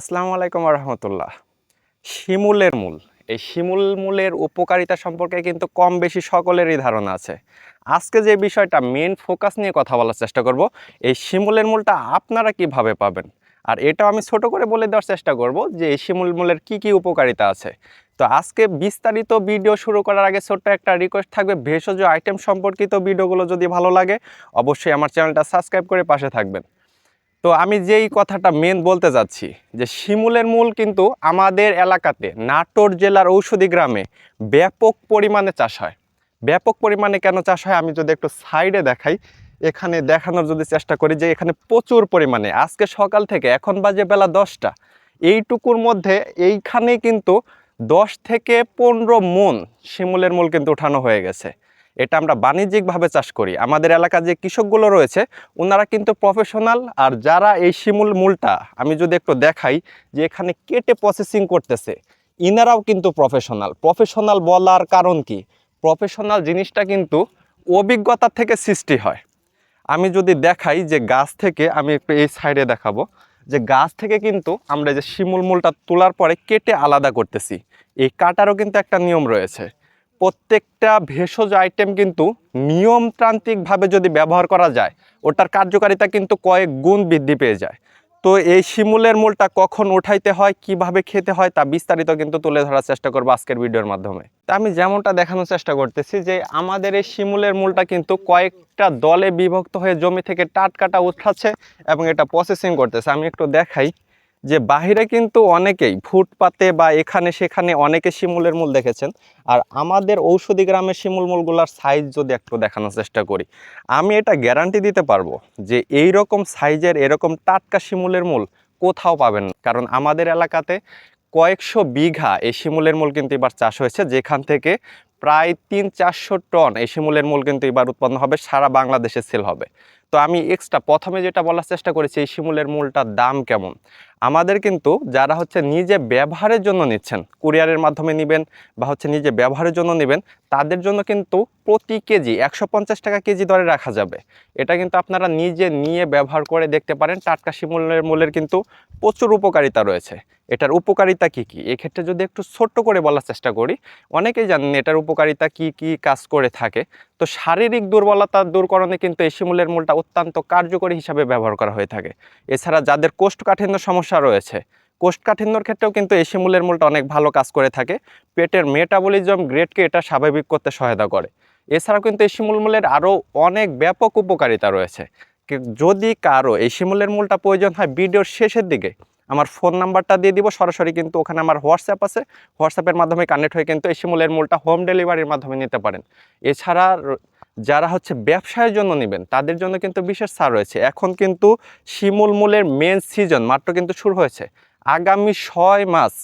আসসালামু আলাইকুম রহমতুল্লাহ। শিমুলের মূল। এই শিমুল মূলের উপকারিতা সম্পর্কে কিন্তু কম বেশি সকলেরই ধারণা আছে। আজকে যে বিষয়টা মেন ফোকাস নিয়ে কথা বলার চেষ্টা করব, এই শিমুলের মূলটা আপনারা কীভাবে পাবেন? আর এটাও আমি ছোট করে বলে দেওয়ার চেষ্টা করব যে এই শিমুল মূলের কী কী উপকারিতা আছে। তো আজকে বিস্তারিত ভিডিও শুরু করার আগে ছোট্ট একটা রিকোয়েস্ট থাকবে, ভেষজ আইটেম সম্পর্কিত ভিডিওগুলো যদি ভালো লাগে, অবশ্যই আমার চ্যানেলটা সাবস্ক্রাইব করে পাশে থাকবেন। তো আমি যেই কথাটা মেন বলতে যাচ্ছি, যে শিমুলের মূল কিন্তু আমাদের এলাকাতে নাটোর জেলার ঔষধি গ্রামে ব্যাপক পরিমাণে চাষ হয়। ব্যাপক পরিমাণে কেন চাষ হয় আমি যদি একটু সাইডে দেখাই, এখানে দেখানোর যদি চেষ্টা করি যে এখানে প্রচুর পরিমাণে। আজকে সকাল থেকে, এখন বাজে বেলা দশটা, এইটুকুর মধ্যে এইখানে কিন্তু দশ থেকে পনেরো মন শিমুলের মূল কিন্তু উঠানো হয়ে গেছে। এটা আমরা বাণিজ্যিকভাবে চাষ করি। আমাদের এলাকার যে কৃষকগুলো রয়েছে ওনারা কিন্তু প্রফেশনাল আর যারা এই শিমুল মূলটা, আমি যদি একটু দেখাই যে এখানে কেটে প্রসেসিং করতেছে, ইনারাও কিন্তু প্রফেশনাল প্রফেশনাল বলার কারণ কি? প্রফেশনাল জিনিসটা কিন্তু অভিজ্ঞতা থেকে সৃষ্টি হয়। আমি যদি দেখাই যে গাছ থেকে, আমি একটু এই সাইডে দেখাবো, যে গাছ থেকে কিন্তু আমরা যে শিমুল মূলটা তোলার পরে কেটে আলাদা করতেছি। এই কাটারও কিন্তু একটা নিয়ম রয়েছে। প্রত্যেকটা ভেষজ আইটেম কিন্তু নিয়মতান্ত্রিকভাবে যদি ব্যবহার করা যায়, ওটার কার্যকারিতা কিন্তু কয়েক গুণ বৃদ্ধি পেয়ে যায়। তো এই শিমুলের মূলটা কখন উঠাইতে হয়, কীভাবে খেতে হয়, তা বিস্তারিত কিন্তু তুলে ধরার চেষ্টা করব আজকের ভিডিওর মাধ্যমে। তা আমি যেমনটা দেখানোর চেষ্টা করতেছি যে, আমাদের এই শিমুলের মূলটা কিন্তু কয়েকটা দলে বিভক্ত হয়ে জমি থেকে টাটকাটা উঠাচ্ছে এবং এটা প্রসেসিং করতেছে। আমি একটু দেখাই। যে বাহিরে কিন্তু অনেকেই ফুটপাতে বা এখানে সেখানে অনেকে শিমুলের মূল দেখেছেন। আর আমাদের ঔষধি গ্রামের শিমুল মূলগুলার সাইজ যদি একটু দেখানোর চেষ্টা করি, আমি এটা গ্যারান্টি দিতে পারব যে এই রকম সাইজের এরকম টাটকা শিমুলের মূল কোথাও পাবেন কারণ আমাদের এলাকাতে কয়েকশো বিঘা এই শিমুলের মূল কিন্তু এবার চাষ হয়েছে, যেখান থেকে প্রায় তিন চারশো টন এই শিমুলের মূল কিন্তু এবার উৎপন্ন হবে, সারা বাংলাদেশে সেল হবে। তো আমি এক্সট্রা প্রথমে যেটা বলার চেষ্টা করেছি, এই শিমুলের মূলটার দাম কেমন? আমাদের কিন্তু যারা হচ্ছে নিজে ব্যবহারের জন্য নিচ্ছেন, কুরিয়ারের মাধ্যমে নেবেন বা হচ্ছে নিজে ব্যবহারের জন্য নেবেন, তাদের জন্য কিন্তু প্রতি কেজি একশো পঞ্চাশ টাকা কেজি দরে রাখা যাবে। এটা কিন্তু আপনারা নিজে নিয়ে ব্যবহার করে দেখতে পারেন, টাটকা শিমুলের মূলের কিন্তু প্রচুর উপকারিতা রয়েছে। এটার উপকারিতা কি কি? এক্ষেত্রে যদি একটু ছোট্ট করে বলার চেষ্টা করি, অনেকেই জানেন এটার উপকারিতা কি কি কাজ করে থাকে। তো শারীরিক দুর্বলতা দূরকরণে কিন্তু এই শিমুলের মূলটা অত্যন্ত কার্যকরী হিসাবে ব্যবহার করা হয়ে থাকে। এছাড়া যাদের কোষ্ঠকাঠিন্য সমস্যা রয়েছে, কোষ্ঠকাঠিন্যর ক্ষেত্রেও কিন্তু এই শিমুলের মূলটা অনেক ভালো কাজ করে থাকে। পেটের মেটাবলিজম গ্রেডকে এটা স্বাভাবিক করতে সহায়তা করে। এছাড়াও কিন্তু এই শিমুল মূলের আরও অনেক ব্যাপক উপকারিতা রয়েছে। যদি কারও এই শিমুলের মূলটা প্রয়োজন হয় ভিডিওর শেষের দিকে আমার ফোন নাম্বারটা দিয়ে দিব। সরাসরি কিন্তু ওখানে আমার হোয়াটসঅ্যাপ আছে। হোয়াটসঅ্যাপের মাধ্যমে কানেক্ট হয়ে কিন্তু এই শিমুলের মূলটা হোম ডেলিভারির মাধ্যমে নিতে পারেন। এছাড়া যারা হচ্ছে ব্যবসায়ের জন্য নেবেন, তাদের জন্য কিন্তু বিশেষ ছাড় রয়েছে। এখন কিন্তু শিমুল মূলের মেন সিজন মাত্র কিন্তু শুরু হয়েছে। আগামী ছয় মাস,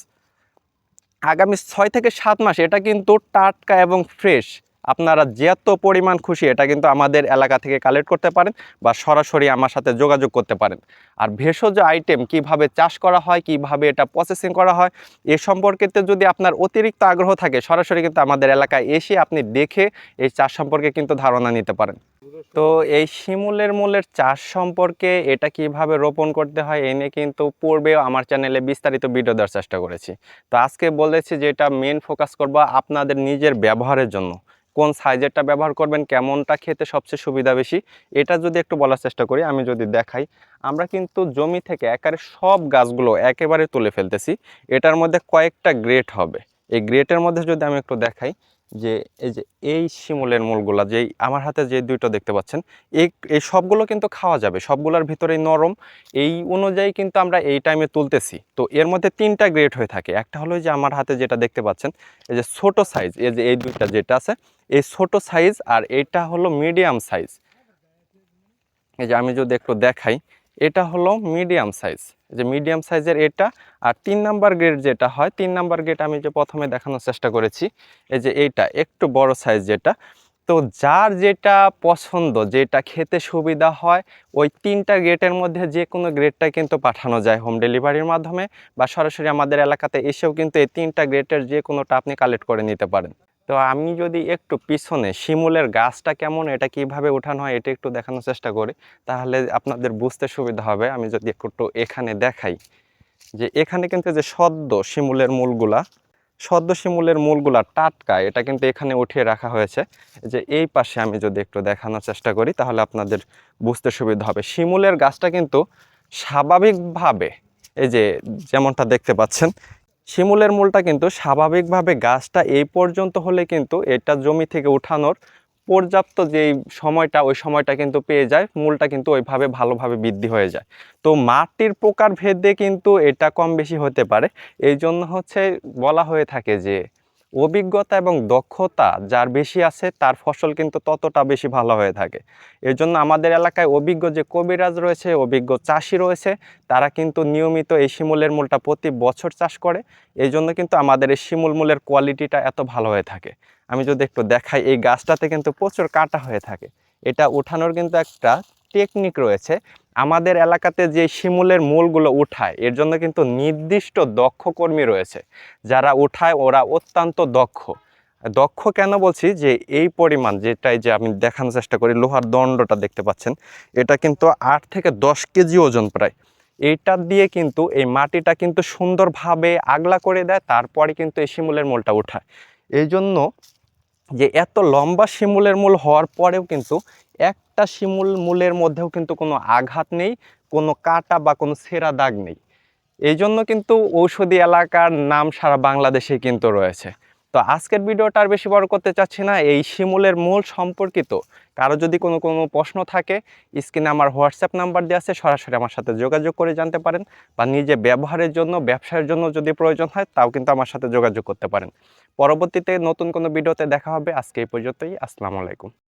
আগামী ছয় থেকে সাত মাস এটা কিন্তু টাটকা এবং ফ্রেশ আপনারা যত পরিমাণ খুশি, এটা কিন্তু আমাদের এলাকা থেকে কালেক্ট করতে পারেন বা সরাসরি আমার সাথে যোগাযোগ করতে পারেন। আর ভেষজ আইটেম কীভাবে চাষ করা হয়, কীভাবে এটা প্রসেসিং করা হয়, এ সম্পর্কেতে যদি আপনার অতিরিক্ত আগ্রহ থাকে, সরাসরি কিন্তু আমাদের এলাকায় এসে আপনি দেখে এই চাষ সম্পর্কে কিন্তু ধারণা নিতে পারেন। তো এই শিমুলের মূলের চাষ সম্পর্কে এটা কীভাবে রোপণ করতে হয় এই নিয়ে কিন্তু পূর্বেও আমার চ্যানেলে বিস্তারিত ভিডিও দেওয়ার চেষ্টা করেছি। তো আজকে বলেছি যে এটা মেন ফোকাস করব আপনাদের নিজের ব্যবহারের জন্য। কোন সাইজেরটা ব্যবহার করবেন, কেমনটা খেতে সবচেয়ে সুবিধা বেশি, এটা যদি একটু বলার চেষ্টা করি, আমি যদি দেখাই। আমরা কিন্তু জমি থেকে একারে সব গাছগুলো একেবারে তুলে ফেলতেছি, এটার মধ্যে কয়েকটা গ্রেট হবে। এই গ্রেটের মধ্যে যদি আমি একটু দেখাই, যে এই যে এই শিমুলের মূলগুলা যেই আমার হাতে যে দুইটা দেখতে পাচ্ছেন, এই এই সবগুলো কিন্তু খাওয়া যাবে, সবগুলোর ভিতরেই নরম। এই অনুযায়ী কিন্তু আমরা এই টাইমে তুলতেছি। তো এর মধ্যে তিনটা গ্রেড হয়ে থাকে। একটা হলো যে আমার হাতে যেটা দেখতে পাচ্ছেন, এই যে ছোট সাইজ এই যে এই দুইটা যেটা আছে, এই ছোট সাইজ আর এটা হলো মিডিয়াম সাইজ এই যে আমি যদি একটু দেখাই, এটা হলো মিডিয়াম সাইজ যে মিডিয়াম সাইজের এটা আর তিন নাম্বার গ্রেড যেটা হয়, তিন নাম্বার গ্রেড আমি যে প্রথমে দেখানোর চেষ্টা করেছি, এই যে এইটা একটু বড় সাইজ যেটা। তো যার যেটা পছন্দ, যেটা খেতে সুবিধা হয়, ওই তিনটা গ্রেটের মধ্যে যে কোনো গ্রেডটা কিন্তু পাঠানো যায় হোম ডেলিভারির মাধ্যমে বা সরাসরি আমাদের এলাকাতে এসেও কিন্তু এই তিনটা গ্রেটের যে কোনোটা আপনি কালেক্ট করে নিতে পারেন। তো আমি যদি একটু পিছনে শিমুলের গাছটা কেমন, এটা কীভাবে উঠানো হয় এটা একটু দেখানোর চেষ্টা করি, তাহলে আপনাদের বুঝতে সুবিধা হবে। আমি যদি একটু এখানে দেখাই যে এখানে কিন্তু যে সদ্য শিমুলের মূলগুলা, সদ্য শিমুলের মূলগুলা টাটকা, এটা কিন্তু এখানে উঠিয়ে রাখা হয়েছে। যে এই পাশে আমি যদি একটু দেখানোর চেষ্টা করি, তাহলে আপনাদের বুঝতে সুবিধা হবে। শিমুলের গাছটা কিন্তু স্বাভাবিকভাবে, এই যে যেমনটা দেখতে পাচ্ছেন শিমুলের মূলটা কিন্তু স্বাভাবিকভাবে গাছটা এই পর্যন্ত হলে কিন্তু এটা জমি থেকে উঠানোর পর্যাপ্ত যেই সময়টা, ওই সময়টা কিন্তু পেয়ে যায়, মূলটা কিন্তু ওইভাবে ভালোভাবে বৃদ্ধি হয়ে যায়। তো মাটির প্রকার ভেদে কিন্তু এটা কম বেশি হতে পারে। এই জন্য হচ্ছে বলা হয়ে থাকে যে অভিজ্ঞতা এবং দক্ষতা যার বেশি আছে, তার ফসল কিন্তু ততটা বেশি ভালো হয়ে থাকে। এর জন্য আমাদের এলাকায় অভিজ্ঞ যে কবিরাজ রয়েছে, অভিজ্ঞ চাষি রয়েছে, তারা কিন্তু নিয়মিত এই শিমুলের মূলটা প্রতি বছর চাষ করে। এই জন্য কিন্তু আমাদের এই শিমুল মূলের কোয়ালিটিটা এত ভালো হয়ে থাকে। আমি যদি একটু দেখাই, এই গাছটাতে কিন্তু প্রচুর কাটা হয়ে থাকে। এটা ওঠানোর কিন্তু একটা টেকনিক রয়েছে। আমাদের এলাকাতে যে শিমুলের মূলগুলো উঠায়, এর জন্য কিন্তু নির্দিষ্ট দক্ষ কর্মী রয়েছে। যারা উঠায়, ওরা অত্যন্ত দক্ষ। দক্ষ কেন বলছি? যে এই পরিমাণ যেটাই যে আমি দেখানোর চেষ্টা করি, লোহার দণ্ডটা দেখতে পাচ্ছেন, এটা কিন্তু আট থেকে দশ কেজি ওজন প্রায়। এইটা দিয়ে কিন্তু এই মাটিটা কিন্তু সুন্দরভাবে আগলা করে দেয়, তারপরে কিন্তু এই শিমুলের মূলটা উঠায়। এই জন্য যে এত লম্বা শিমুলের মূল হওয়ার পরেও কিন্তু একটা শিমুল মূলের মধ্যেও কিন্তু কোনো আঘাত নেই, কোনো কাটা বা কোনো ছেঁড়া দাগ নেই। এই জন্য কিন্তু ঔষধি এলাকার নাম সারা বাংলাদেশে কিন্তু রয়েছে। তো আজকের ভিডিওটা আর বেশি বড় করতে চাচ্ছি না, এই শিমুলের মূল সম্পর্কিত। কারও যদি কোনো কোনো প্রশ্ন থাকে, স্ক্রিনে আমার হোয়াটসঅ্যাপ নাম্বার দেওয়া আছে, সরাসরি আমার সাথে যোগাযোগ করে জানতে পারেন বা নিজে ব্যবহারের জন্য, ব্যবসার জন্য যদি প্রয়োজন হয়, তাও কিন্তু আমার সাথে যোগাযোগ করতে পারেন। পরবর্তীতে নতুন কোনো ভিডিওতে দেখা হবে, আজকে এই পর্যন্তই, আসসালামু আলাইকুম।